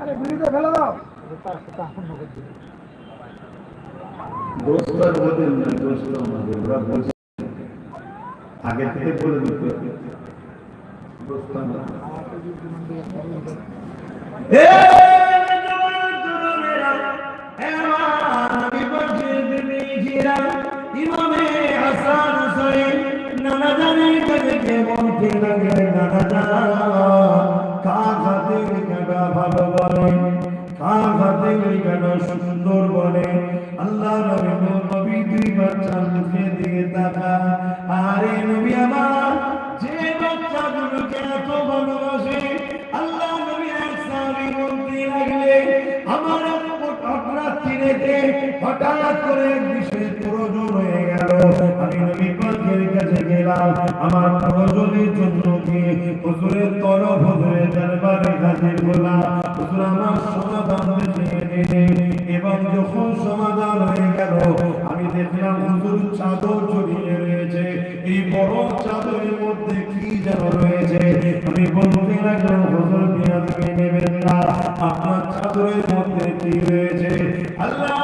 আরে বিড়িতে ফেলে দাও। দোস্তর বলেন না দোস্ত আমাদের ওরা বলছে। আগে থেকে বলে দিতে দোস্ত। হঠাৎ করে বিষয়ে প্রয়োজন হয়ে গেল। আমি নবী কাছে গেলাম। আমার প্রয়োজনের জন্য কি হুজুরের তরফ, হুজুরের দরবারে হাজির হলাম হুজুর, আমার সমাধান দিলেন এবং যখন সমাধান হয়ে গেল, আমি দেখলাম হুজুর চাদর জড়িয়ে রয়েছে। এই বড় চাদরের মধ্যে কি যেন রয়েছে? আমি বলতে লাগলাম, হুজুর মিয়া নেবেন না। আপনার চাদরের মধ্যে কি রয়েছে? আল্লাহ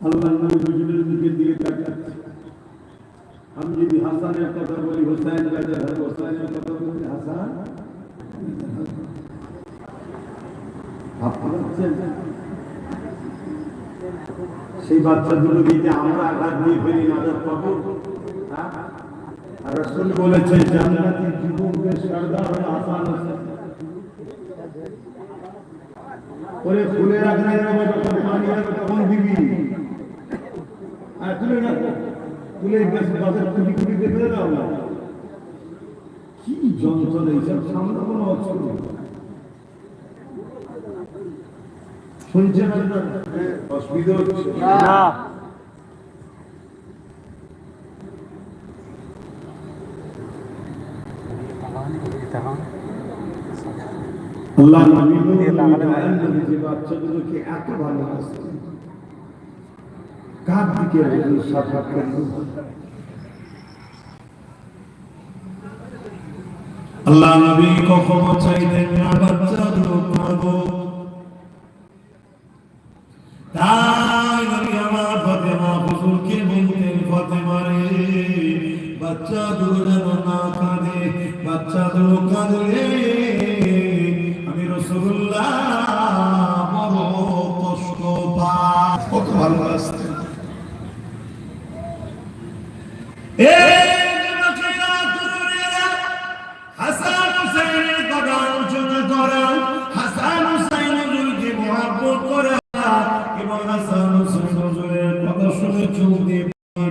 আল্লাহ নবী দুজনের মুখের দিকে তাকাচ্ছে আমি যদি হাসানের কথা বলি হোসাইন রাজার হোসাইনের কথা বলি হাসান ভাবতে পারছেন সেই বাচ্চাগুলো দিতে আমরা আঘাত দিয়ে ফেলি নাজার পাবো হ্যাঁ? আর রসুল বলেছেন জান্নাতি যুবকদের সর্দার হলো হাসান হোসেন ওরে খুলে রাখলে বাবা যখন পানি হবে তখন দিবি তুলে রাখো তুলে বাজার কুটি কুটি দিয়ে ফেলে দাও না কি যন্ত্রণা এইসব সামনে কোনো নেই। শুনছেন আপনার? হ্যাঁ, অসুবিধা হচ্ছে। আল্লাহ নবী বাচ্চাগুলোকে এত ভালোবাসতেন কার দিকে আল্লাহ নবী কখনো চাইতেন না বাচ্চাগুলো পাবো তাই নবী আমার ফাতেমা হুজুরকে বলতেন, ফাতেমা রে, বাচ্চা দুটো যেন না কাঁদে, বাচ্চা কাঁদলে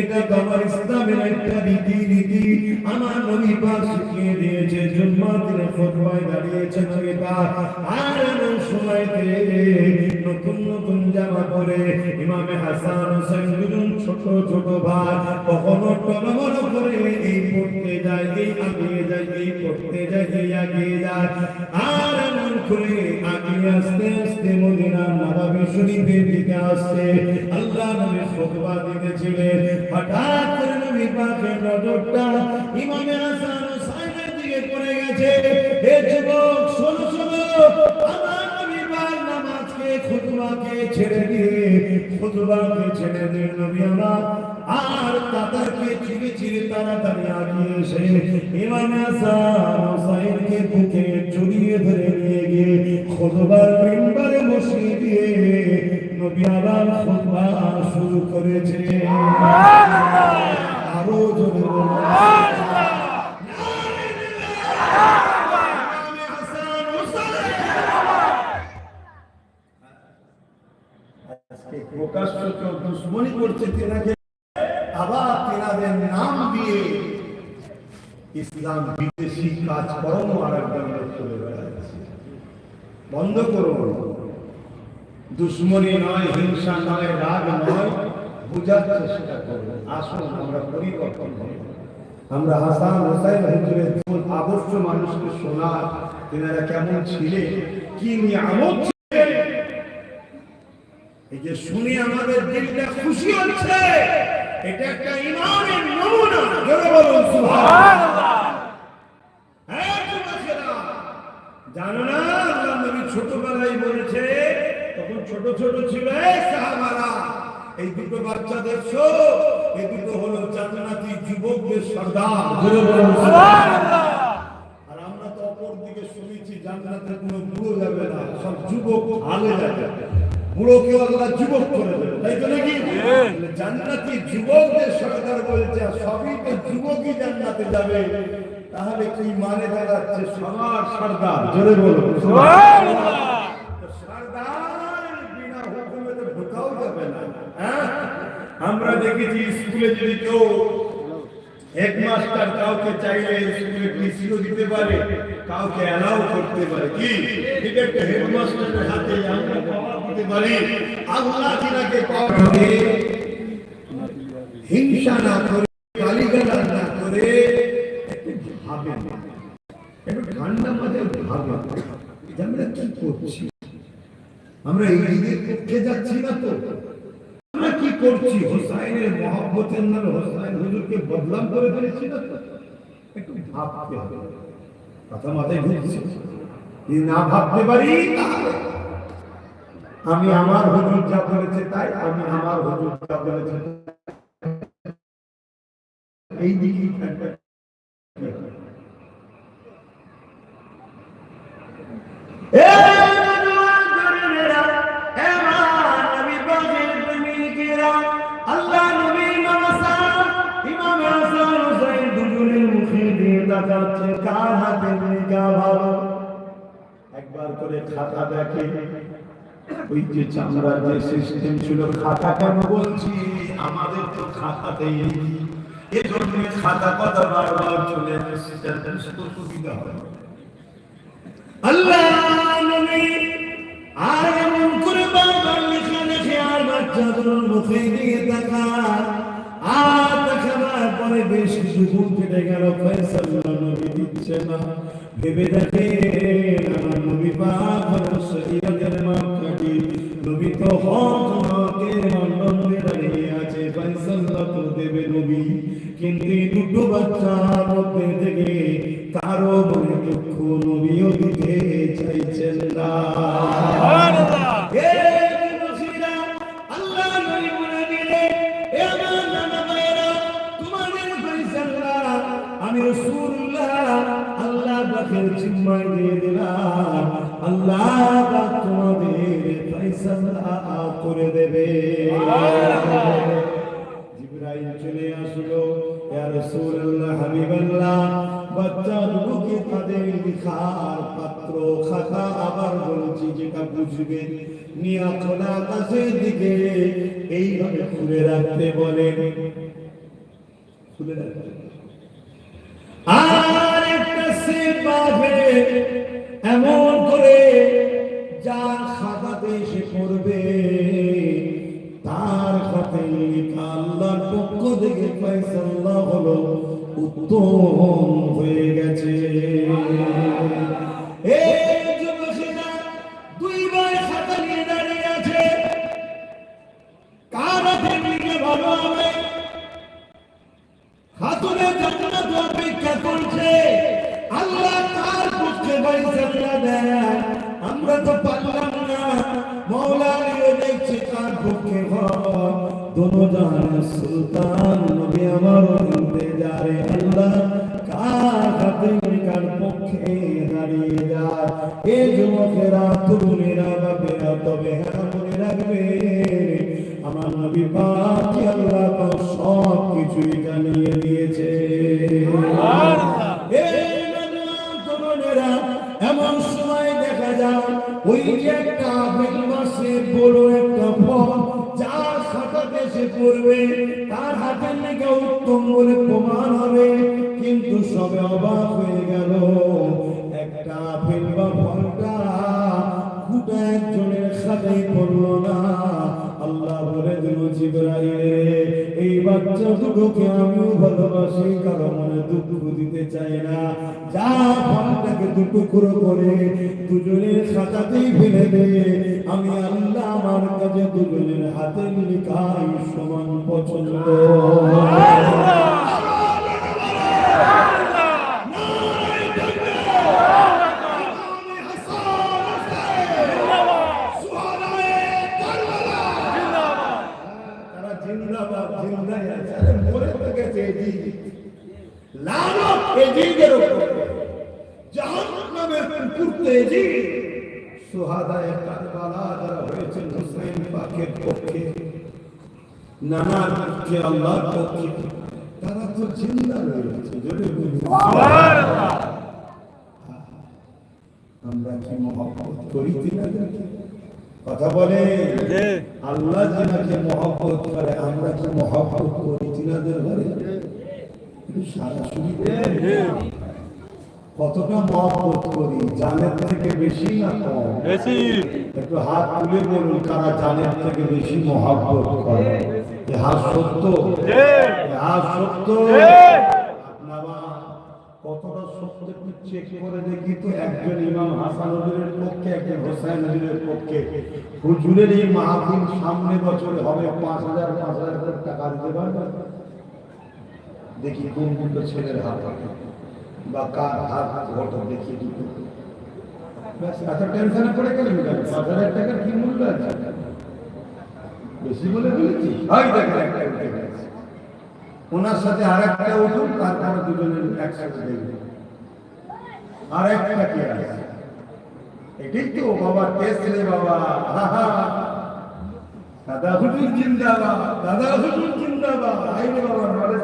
এটা তো আমার ইসলামের একটা রীতি নীতি। আমার নবী পাক শিখিয়ে দিয়েছে, জুম্মার দিনে খুতবায় দাঁড়িয়েছে নবী পাক। আর সময় পরে ইমামে হাসান হোসেন দুজন ছোট ছোট ভাই কখনো টলমল করে এই পড়তে যায়, এই আগিয়ে যায়, এই পড়তে যায়, এই আগিয়ে যায়। আর এমন করে আগিয়ে আস্তে আস্তে মদিনার নবাবী শরীফের দিকে আসছে। আল্লাহ নবী খুতবা দিতেছিলেন। হঠাৎ করে নবী পাকের নজরটা ইমামে হাসান হোসেনের দিকে পড়ে গেছে। হে যুবক, শোনো শোনো। ছেড়ে দিয়ে খুতবাকে ছেড়ে দিয়ে নবী আমার, আর তাদেরকে চিনে চিরে তাড়াতাড়ি আগিয়ে এসে ইমাম হাসান হোসাইনকে বুকে জড়িয়ে ধরে নিয়ে গিয়ে খুতবার মিম্বারে বসিয়ে দিয়ে নবী আবার খুতবা শুরু করেছে। আরও জোরে করছে তেনাকে আবার তেনাদের নাম দিয়ে ইসলাম বিদেশি কাজকর্ম আর একদম চলে বেড়াচ্ছে। বন্ধ করুন। দুশ্মনী নয়, হিংসা নয়, রাগ নয়, বুঝার চেষ্টা করুন। আসুন, আমরা পরিবর্তন হই। আমরা হাসান হোসাইন হুজুরের আদর্শ মানুষকে শোনা তেনারা কেমন ছিলেন, কি নিয়ে ছিলেন এই যে শুনে আমাদের দিলটা খুশি হচ্ছে, এটা একটা ইমানের নমুনা। জোরে বলুন, সুবহানাল্লাহ। হ্যাঁ জানো না, আল্লাহ নবী ছোটবেলায় বলেছে, তখন ছোট ছোট ছিল সাহাবারা, এই দুটো বাচ্চা দেখছ এই দুটো হলো জান্নাতি যুবকদের সর্দার। আর আমরা তো অপর দিকে শুনেছি জান্নাতে কোনো বুড়ো যাবে না, সব যুবক আলে যাবে। বুড়োকে আল্লাহ যুবক করে দেবে তাই তো নাকি? জান্নাতি যুবকদের সরকার বলছে সবই তো যুবকই জান্নাতে যাবে। তাহলে কি মানে দাঁড়াচ্ছে সবার সর্দার? জোরে বলো হ্যাঁ? আমরা দেখেছি স্কুলে যদি কেউ হেডমাস্টার কাউকে চাইলে স্কুলে টিসিও দিতে পারে, কাউকে অ্যালাউ করতে পারে। কি? এটা হেডমাস্টারের হাতে আমরা পাওয়া দিতে পারি। আল্লাহ তিনাকে পাওয়া হিংসা না করে, গালিগালাজ না করে, একটু ভাবেন। একটু ঠান্ডা মাঝে ভাবেন। যে আমরা কি করছি? আমরা দিকের পক্ষে যাচ্ছি না তো? আমরা কি করছি? মহব্বতের নামে হুজুরকে বদলাম করে ফেলেছি না? একটু ভাবতে হবে। কথা মাথায় ঢুকছে। যদি না ভাবতে পারি? আমি আমার হুজুর যা বলেছে তাই, আমি আমার হুজুর যা বলেছে এই দিকেই থাকবে খাতা দেখে। ওই যে চামড়ার যে সিস্টেম ছিল, খাতা কেন বলছি? আমাদের তো খাতাতেই এজন্য খাতা কথা বারবার চলে আসছে যাতে সুবিধা হয়। আল্লাহ আর এমন করে বারবার লেখা লেখে আর বাচ্চাদের মুখে দিয়ে দেখা আর দেখাবার পরে বেশ কিছু গুণ কেটে গেল ফয়সাল্লাহ নবী দিচ্ছে না। ভেবে দেখে পাত্র খাতা আবার বলছি যেটা বুঝবে। আকাশের দিকে এইভাবে খুলে রাখতে বলেন। খুলে রাখতে আর একটা সিল পাবে এমন করে যার খাতাতে সে পড়বে, তার সাথে লেখা আল্লাহর পক্ষ থেকে ফয়সাল্লা হলো উত্তম হয়ে গেছে। কুরবান সুলতান নবী আমার ইন্তজারে আল্লাহ কার হাতে কার পক্ষে দাঁড়িয়ে যায়? এ যুবকেরা তবে হ্যাঁ মনে রাখবে আমার নবী সব কিছুই জানিয়ে দিয়েছে। এমন সময় দেখা যায় ওই যে একটা আবেগ মাসে বড় একটা ফল খাতাতে সে পড়বে, তার হাতের লেগে উত্তম বলে প্রমাণ হবে। কিন্তু সবে অবাক হয়ে গেল, একটা আপেল বা ফলটা দুটা একজনের সাথে পড়ল না। আল্লাহ বলে দিল জিবরাইলে বাচ্চা দুটোকে আমিও ভালোবাসি, কারও মনে দুঃখ দিতে চাই না। যা ফলটাকে দুটুকরো করে দুজনের খাতাতেই ফেলে দে। আমি আল্লাহ আমার কাছে দুজনের হাতের লিখাই সমান পছন্দ তারা জিন্দাবাদ জিন্দাই আছে আরে মরে তো গেছে এদিক লানত এদিকের উপর। জাহান্নামের কুকুরতে এদিক সুহাদায়ে কারবালা যারা হয়েছেন হুসাইন পাকের পক্ষে নানার পক্ষে আল্লাহর পক্ষে তারা তো জিন্দা রয়েছে আমরা কি মহব্বত করি তিনাদেরকে? কথা বলে আল্লাহ যেনাকে মহব্বত করে আমরা কি মহব্বত করি? ঘরে। কতটা মহব্বত করি জানের থেকে বেশি না কম? একটু হাত তুলে বলুন কারা জানের থেকে বেশি মহব্বত করে? হাত সত্য? হাত সত্য? কতটা সত্য একটু চেক করে দেখি তো? একজন ইমাম হাসান নজরের পক্ষে একজন হুজুরের এই মাহফিল সামনে বছর হবে পাঁচ হাজার পাঁচ হাজার টাকা দিতে পারবে দেখি কোন দুটো ছেলের হাত বা কার হাত ঘটনা দেখি দুটো ব্যাস, এত টেনশনে পড়ে কেন? পাঁচ হাজার টাকার কি মূল্য আছে? বেশি বলে গেছে। ওনার সাথে আর একটা উঠুন তারপরে দুজনের একসাথে দেখবেন আর একটা কে আছে? এটাই তো বাবা টেস্ট রে বাবা। দাদা হুজুর জিন্দাবাদ দাদা হুজুর জিন্দাবাদ। আইনে বাবা নলেজ